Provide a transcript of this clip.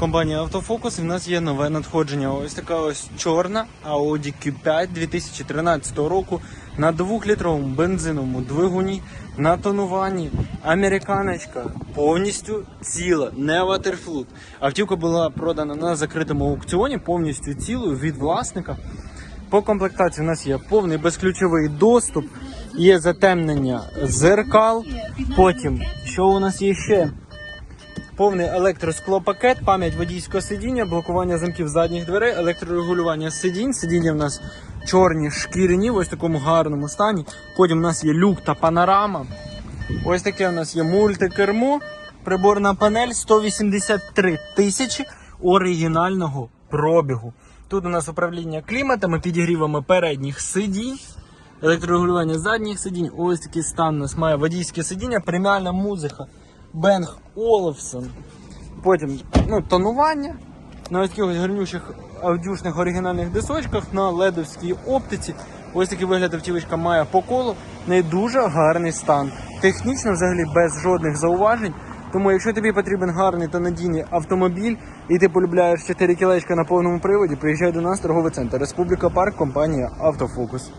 Компанія Автофокус. І в нас є нове надходження. Ось така ось чорна Audi Q5 2013 року на 2-літровому бензиновому двигуні на тонуванні. Американочка повністю ціла, не ватерфлут. Автівка була продана на закритому аукціоні, повністю цілою від власника. По комплектації у нас є повний безключовий доступ, є затемнення зеркал. Потім, що у нас є ще? Повний електросклопакет, пам'ять водійського сидіння, блокування замків задніх дверей, електрорегулювання сидінь. Сидіння в нас чорні шкіряні, в такому гарному стані. Потім у нас є люк та панорама. Ось таке у нас є мультикермо, приборна панель 183 тисячі оригінального пробігу. Тут у нас управління кліматами, підігрівами передніх сидінь, електрорегулювання задніх сидінь. Ось такий стан у нас має водійське сидіння, преміальна музика, Бенг Олафсон. Потім ну, тонування на ось таких ось гарнючих аудюшних оригінальних дисочках на ледовській оптиці. Ось такий вигляд автівочка має по колу. В неї дуже гарний стан. Технічно взагалі без жодних зауважень. Тому, якщо тобі потрібен гарний та надійний автомобіль, і ти полюбляєш 4 кілечка на повному приводі, приїжджай до нас, торговий центр Республіка Парк, компанія Автофокус.